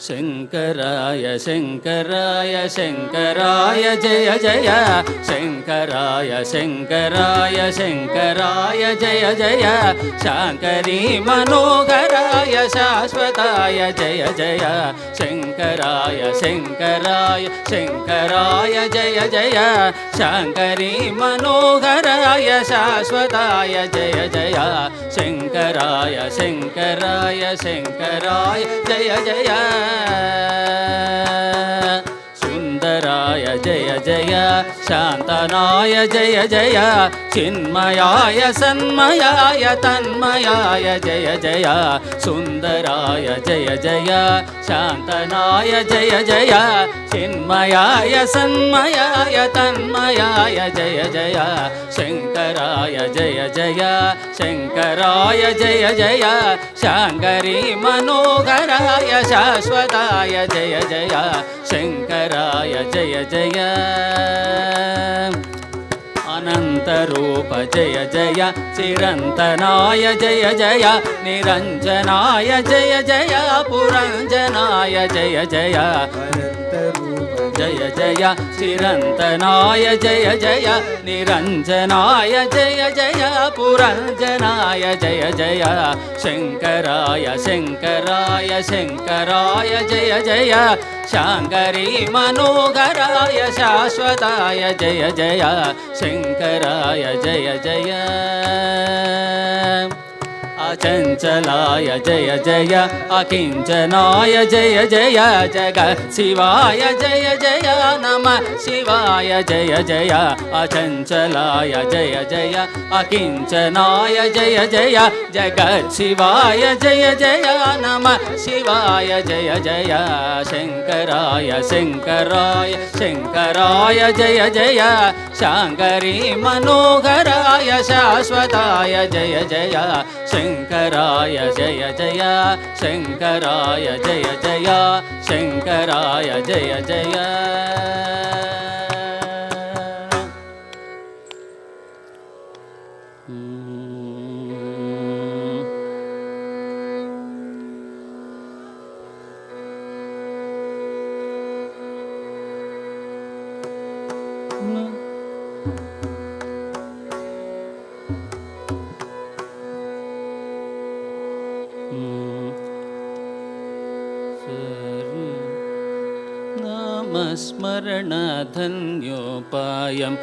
ശങ്കരായ ശങ്കരായ ശങ്കരായ ജയ ജയ ശങ്കരായ ശങ്കരായ ശങ്കരായ ജയ ജയ ശങ്കരീ മനോഹര శాశ్వతాయ జయ జయ శంకరాయ శంకరాయ శంకరాయ జయ జయ శాంకరీ మనోహరాయ శాశ్వతాయ జయ జయ శంకరాయ శంకరాయ శంకరాయ జయ జయ जय जय शान्तनाय जय जय चिन्मयाय सन्मयाय तन्मयाय जय जय सुन्दराय जय जय शान्तनाय जय जय चिन्मयाय सन्मयाय तन्मयाय जय जय शङ्कराय जय जय शङ्कराय जय जय शाङ्करी मनोहराय शाश्वताय जय जय शङ्कराय जय जय जय अनन्तरूप जय जय चिरन्तनाय जय जय निरञ्जनाय जय जय पुरञ्जनाय जय जय जय जय चिरन्तनाय जय जय निरञ्जनाय जय जय पुरञ्जनाय जय जय शङ्कराय शङ्कराय शङ्कराय जय जय शाङ्करी मनोहराय शाश्वताय जय जय शङ्कराय जय जय चञ्चलाय जय जय अकिञ्चनाय जय जय जग शिवाय जय जय नम शिवाय जय जय अचञ्चलाय जय जय अकिञ्चनाय जय जय जग शिवाय जय जय नम शिवाय जय जय शङ्कराय शङ्कराय शङ्कराय जय जय शाङ्करी मनोहराय शाश्वताय जय जय शङ्कराय जय जय शङ्कराय जय जय शङ्कराय जय जय Mm-hmm. നാമസ്മരണധന്യോപായം